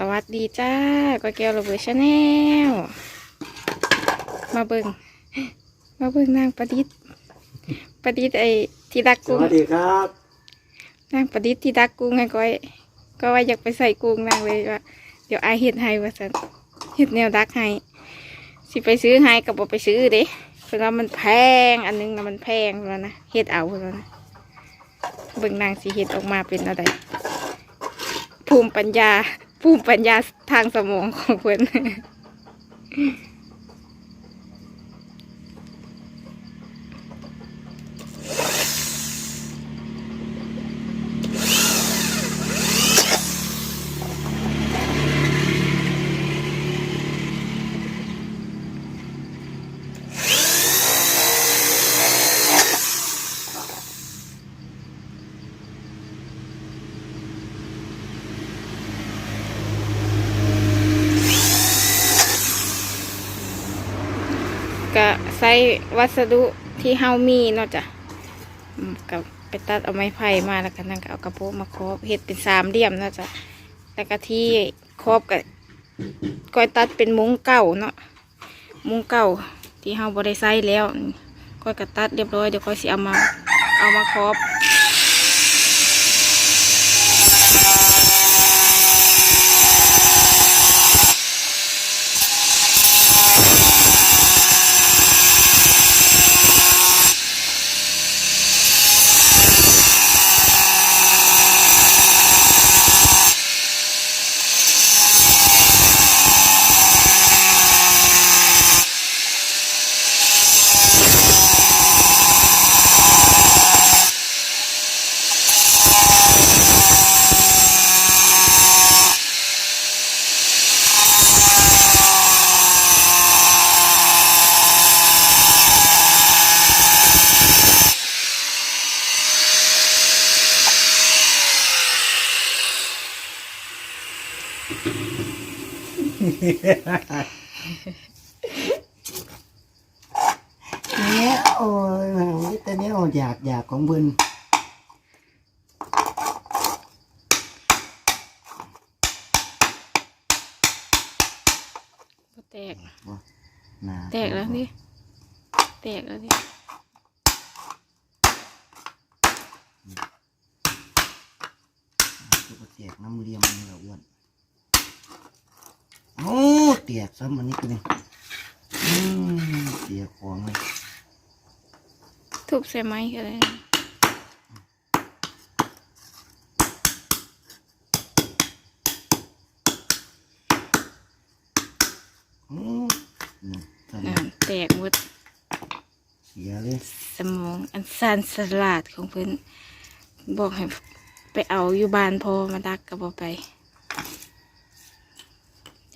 สวัสดีจ้าก็แก้วระเบิดชาแนลมาเบิงมาเบิงนางประดิษฐ์ประดิษฐ์ไอ้ที่ดักสกุ้งวัสดีครับนางประดิษฐ์ที่ดักกุ้งไงก้อยก็ว่าอยากไปใส่กุ้งนางเลยว่าเดี๋ยวอายเห็ดให้ว่าสันเห็ดแนวดักให้สิไปซื้อให้กับบไปซื้อเด้เพราะว่ามันแพงอันนึงนะมันแพงแล้วนะเห็ดเอาแล้วนะเบิ่งนางสิเห็ดออกมาเป็นอะไรภูมิปัญญา ภูมิปัญญาทางสมองของเพื่อน ก็ใส่วัสดุที่เฮามีเนาะจ้ะกับไปตัดเอาไม้ไผ่มาแล้วก็นั่งเอากระโปงมาครอบเห็ดเป็นสามเหลี่ยมเนาะจ้ะแล้วก็ที่ครอบกับก้อยตัดเป็นมุ้งเก่าเนาะมุ้งเก่าที่เฮาบ่ได้ใส่แล้วก้อยก็ตัดเรียบร้อยเดี๋ยวก้อยสิเอามาเอามาครอบ เนี่ยโอ้ยมันแต่เนี้ยอยากอยากของเพิ่นบ่แตก น่าแตกแล้วนี่ แตกแล้วนี่ตัวแตกน้ำเลียมนี่แหละอ้วนโอ้แตกซ้ำอันนี้ก็นี่อืมเสียของเลยทุบใส่ไม้ก็ได้อืมนี่ตอนอ่านี้แตกหมดเสียเลยสมองอันสั้นสลาดของเพิ่นบอกให้ไปเอาอยู่บ้านพอมาดักก็บอกไปเ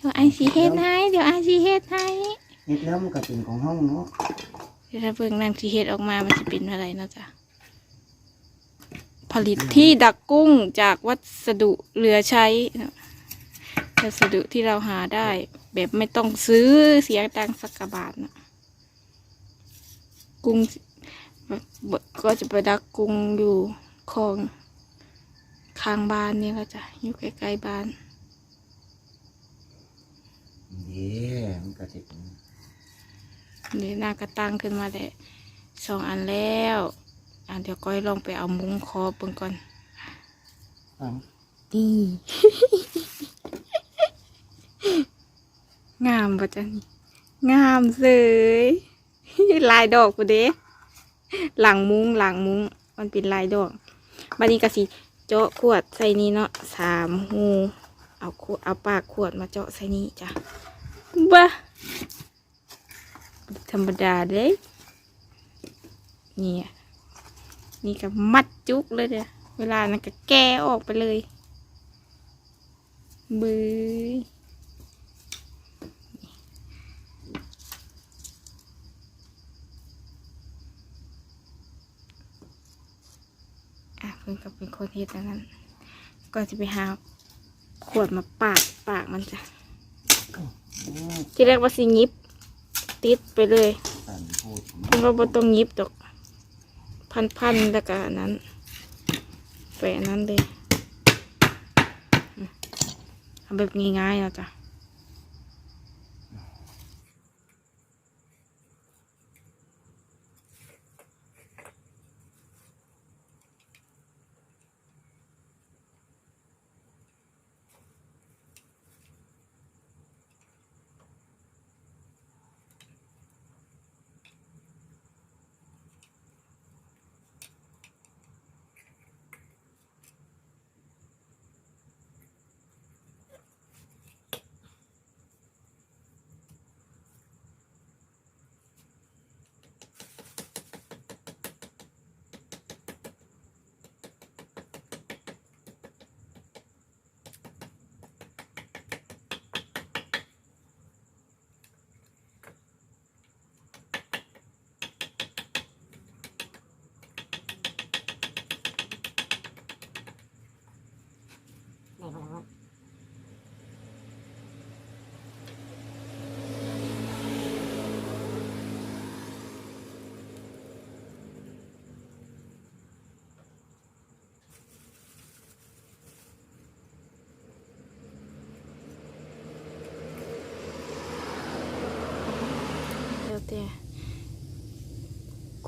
ดี๋ยวไอซีเฮ็ดให้เดี๋ยวไอซีเฮ็ดให้เฮ็ดแล้วมันก็เป็นของห้องเนาะเดี๋ยวถ้าเบิ่งนางซีเฮ็ดออกมามันจะเป็นอะไรเนาะจ๊ะผลิตที่ดักกุ้งจากวัสดุเหลือใช้เนาะวัสดุที่เราหาได้ แบบไม่ต้องซื้อเสียตังค์สักกะบาทนะกุ้งก็จะไปดักกุ้งอยู่คลองข้างบ้านนี่แหละจ้ะอยู่ใกล้ๆบ้าน เด้มันก็สิเป็นนี่นางก็ตั้งขึ้นมาได้สองอันแล้วอะเดี๋ยวก้อยลองไปเอามุ้งคอบเบิ่งก่อนฟังนี่งามปะจ๊ะนี่งามเลยลายดอกกูเด้หลังมุ้งหลังมุ้งมันเป็นลายดอกบันนี้ก็สิเจาะขวดใส่นี้เนาะสามหู เอาขวดเอาปากขวดมาเจาะใส่นี้จ้ะบ้าธรรมดาเด้เนี่ยนี่ก็มัดจุกเลยเด้อเวลานั้นก็แก้ออกไปเลยบืยอะเพิ่นก็เป็นคนเฮ็ดอันนั้น ก็จะไปหา ขวดมาปาดปากมันจ้ะโอ้ที่แรกว่าสิยิบ ติดไปเลยตันโพดเพิ่นว่าบ่ต้องยิบดอก พันๆแล้วก็อันนั้นไปอันนั้นเลยอืมเอเอาแบบง่ายๆเนาะจ้ะ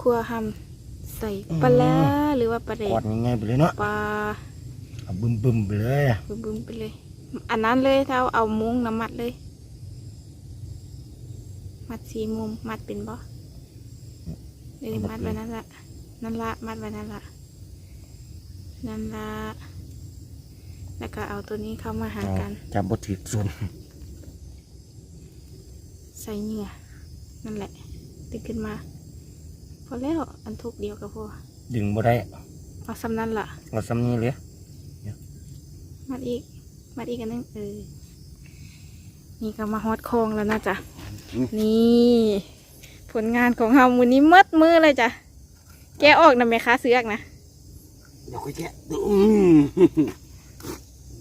ครัวหำใส่ปลาร้าหรือว่าปลาเด็กอดง่ายๆไปเลยเนาะปลาเอาบึมๆไปเลยอะบึ้มๆไปเลย อันนั้นเลยถ้าเอาเอามุ้งน้ำมัดเลย มัดสีมุมมัดเป็นบ่เดี๋ยวนี้มัดไว้นั่นละนั่นละมัดไว้นั่นละนั่นละแล้วก็เอาตัวนี้เข้ามาหากันจับบทถือส่วนใส่เหงื่อนั่นแหละตึกขึ้นมา พอแล้วอันทุกเดียวก็พอดึงบ่ได้เอาซ้ำนั่นล่ะเอาซ้ำนี้เลยมัดอีก มัดอีกอันนึงเออนี่ก็มาฮอดคลองแล้วนะจ๊ะนี่ผลงานของเฮามือนี้มัดมือเลยจ้ะแกะออกนะแม่ค้าเสือกนะเดี๋ยวค่อยแกะดูอืม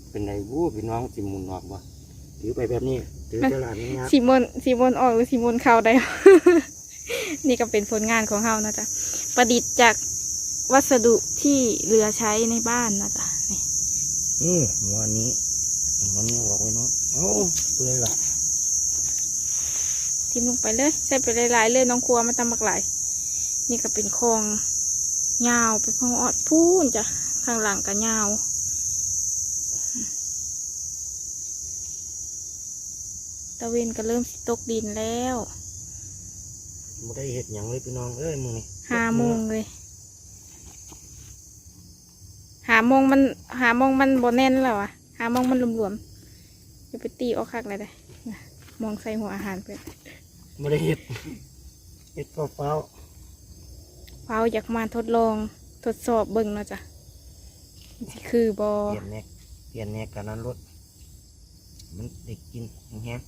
เป็นไงวู้พี่น้องสิหมุนออกบ่ถือไปแบบนี้ถือตลาดนี้ครับสีมนสีมนออกหรือสีมนเข้าได้ นี่ก็เป็นผลงานของเฮานะจ๊ะประดิษฐ์จากวัสดุที่เหลือใช้ในบ้านนะจ๊ะนี่อืมหัวนี้หัวนี้ออกไว้เนาะเอ้าเปื่อยละทิมลงไปเลยใส่ไปหลายๆเลยน้องครัวมาตำบักหลายนี่ก็เป็นคลองยาวเป็นคลองออดพูนจ้ะข้างหลังก็ยาวตะเวนก็เริ่มสิตกดินแล้ว บ่ได้เห็ดหยังเลยพี่น้องเอ้ยมึงนี่ห้าโมงเลยหาโมงมันหาโมงมันบนแน่นแล้วอะหาโมงมันหลวมๆจะไปตีออกคักเลยได้นะมองใส่หัวอาหารเพื่อนบ่ได้เห็ดเห็ดเปล่าเฝ้าอยากมาทดลองทดสอบเบิ่งเนาะจ้ะสิคือบอๆเปลี่ยนแนกเปลี่ยนแนกกันนั้นรถมันเด็กกินแห้ง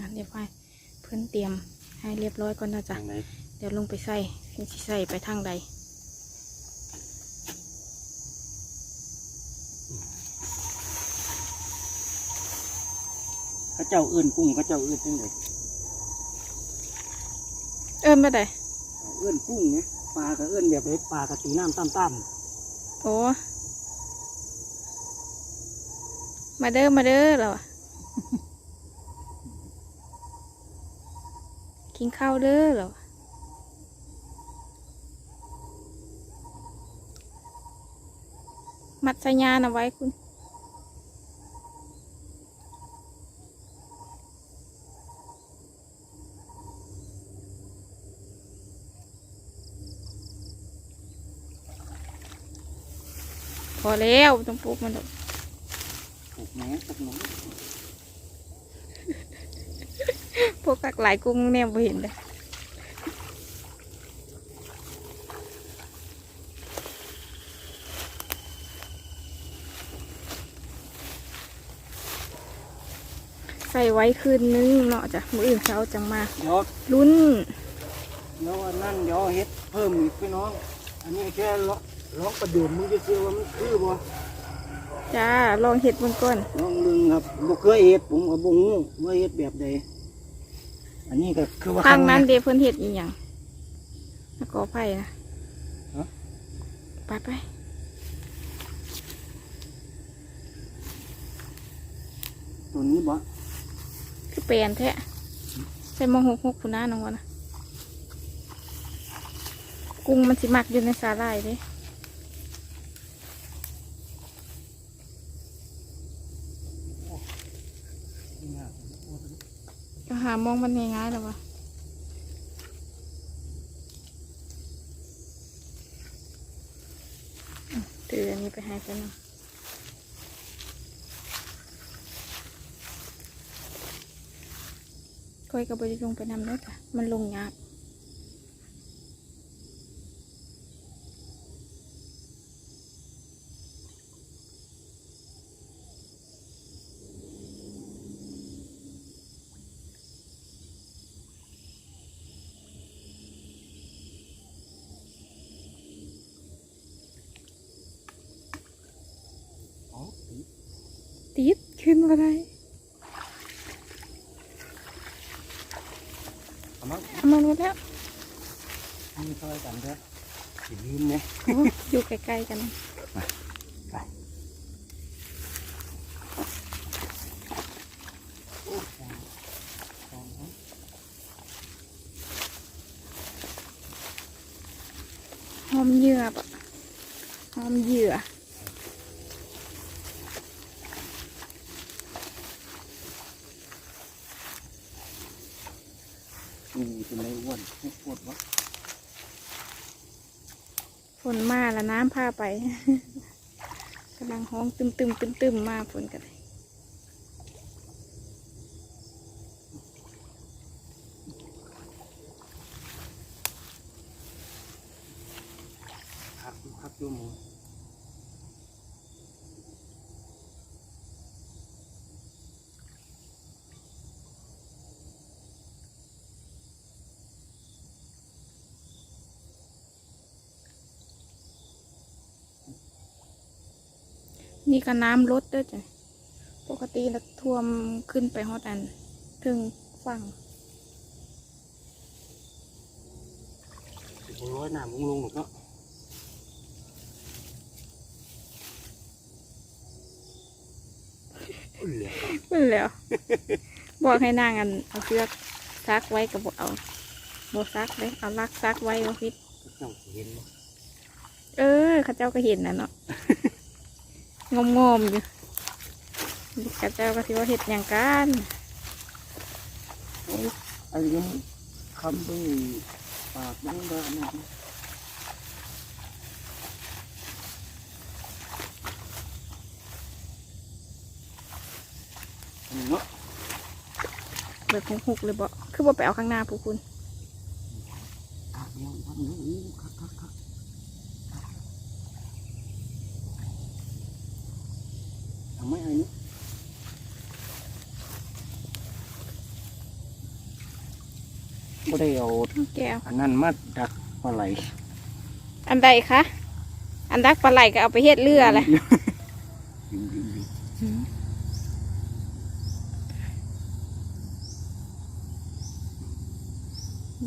อะเดี๋ยวไปเพื่อนเตรียมให้เรียบร้อยก่อนนะๆจ๊ะจังไหนเดี๋ยวลงไปใส่สิใส่ไปทางใด เขาเจ้าเอื้นกุ้งเขาเจ้าเอื้นจังไดเอิ้นมาได้เอื้นกุ้งเนี่ยปลาก็เอื้นแบบไอ้ปลากะตีน้ำตั้มโอ้มาเด้อมาเด้อเราอะ กินข้าวเด้อเรอมัดสัญญาณเอาไว้คุณพอแล้วต้องปลูกมันดอกปลูกหนปลูกหนู พวกกักหลายกุ้งแนวบ่เห็นเลยใส่ไว้คืนนึงเนาะจ้ะมื้ออื่นเช้าจังมาเดี๋ยวลุ้นเดี๋ยวอันนั้นเดี๋ยวเฮ็ดเพิ่มอีกพี่น้อง อันนี้แค่ลองลองประเดิมมึงจะเชื่อว่ามันคือบ่จ้าลองเห็ดมันก่อนลองดึงครับบ่เคยเฮ็ดผมก็บ่ฮู้ว่าเฮ็ดแบบใด อันนี้ก็คือว่าข้างนั้นแรกเดเพิ่นเห็ดอีหยังแล้วก็ไผ่นะฮะไปไปตัวนี้บ่คือเปลี่ยนแท้ใส่หมองหกหกผู้น้าน้องวะนะกุ้งมันสิมักอยู่ในสาหร่ายเด้ ก็หามองมันง่ายๆแล้ววะถืออันนี้ไปให้กันนะค่อยกับบริลงไปนำด้อจ้ะมันลงยาก อ๋อ ติ ดขึ้นมาได้เอามาเอามันมาแล้วมีซอยกันเด้อสิลืมเนี่ยโอ้อยู่ใกล้ๆกันไปโอ้ฟองฟองเนาะหอมเหยื่อปะหอมเหยื่อ นี่เป็นไรอ้วนให้ ปวดวะฝนมาแล้วน้ำพาไป กำลังห้องตึมตึมตึมตึมๆมาฝนกันเลยพักอยู่พักอยู่หมู นี่ก็น้ำลดเด้วยจ้ะ ปกติแล้วท่วมขึ้นไปฮอดอัน ถึงฝั่งสิบร้อยน้ำลงลงหรอกเนาะเหลือนั่นแหล้วบอกให้นางอันเอาเชือกซักไว้กับบอกเอาบซักเลยเอาลักซักไว้ว่าพิษเจ้าสิเห็นบ่เออเข้าเจ้าก็เห็นนะเนาะ งมงมๆอยู่เข้าเจ้าก็ที่ว่าเห็ดอย่างกันไอ้ยังคำไปปากยังได้อันนั้นอันนี้เนาะเบิกหกๆเลยบอกคือบอกไปเอาข้างหน้าผู้คุณ อะเดี๋ยววันนี้อู้คักคักคักทำไมอันนี้ก็ได้เอา แก้ว อันนั้นมาดักปลาไหลอันใดคะ อันดักปลาไหลก็เอาไปเฮ็ดเรือแหละยิงยิงยิง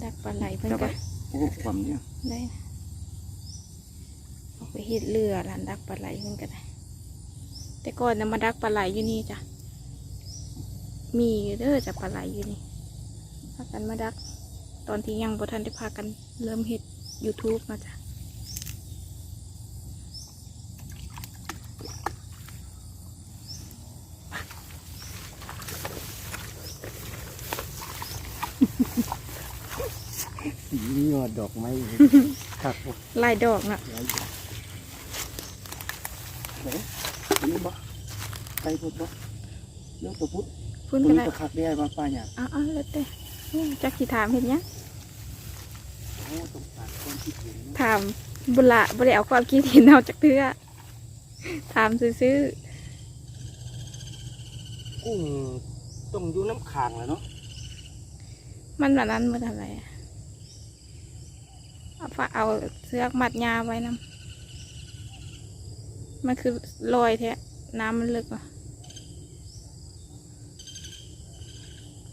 ดักปลาไหลเพิ่นจะไปก็โอ้ความเนี่ยได้นะเอาไปเฮ็ดเรือหลานดักปลาไหลเพิ่นก็ได้ แต่ก่อนนะมาดักปลาไหลอยู่นี่จ้ะมีอยู่เด้อจ้ะปลาไหลอยู่นี่พากันมาดัก ตอนที่ยังบ่ทันได้พากันเริ่มเฮ็ด YouTube มาจ้ะสียอดดอกไม้คักบ่ลายดอกน่ะหลายอย่างเฮ้ยอันนี้บ่ไก่พุดบ่เรื่องตัวพุดพุ่นตัวก็นี้ได้ก็คักได้มาป้าเนี่ยอ้าวๆแล้วแต่อืมจักสิถามเห็นยัง ถามบุละบ่ได้เอาความคิดเห็นเอาจากเทื่อถามซื่อกุ้งต้องอยู่น้ำขางแหล้วเนาะๆมันแบบนั้นมันอะไรอะเอาฝาเอาเสือกมัดยาไว้นํมันคือลอยแท้น้ำมันลึกอะ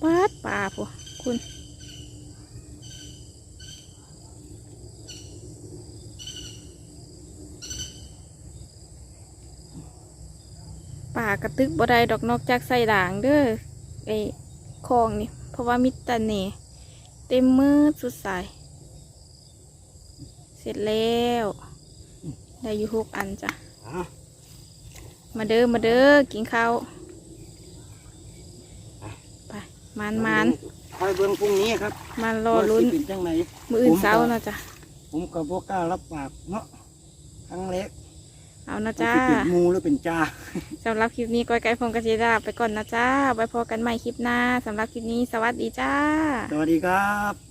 ปาดป่าพวกคุณากระตึกบ่ได้ดอกนอกจากใส่ด่างเด้อไอ้คลองนี่ เพราะว่ามิตรเน่เต็มมือสุดสาย เสร็จแล้ว ได้อยู่หกอันจ้ะอะมาเด้อมาเด้อกินข้าวไปมานมานคอยเบิ่งพรุ่งนี้ครับมานรอลุ้นว่าสิเป็นจังไหนมืออื่นผมก็เช้าเนาะจ้ะ ผมก็บ่กล้ารับปากเนาะครั้งแรก เอานะว่าจ้าสิเป็นหมูหรือเป็นจ่าสำหรับคลิปนี้ก้อยไก่พงกระเจดาไปก่อนนะจ้าไว้พอกันใหม่คลิปหน้าสำหรับคลิปนี้สวัสดีจ้า สวัสดีครับ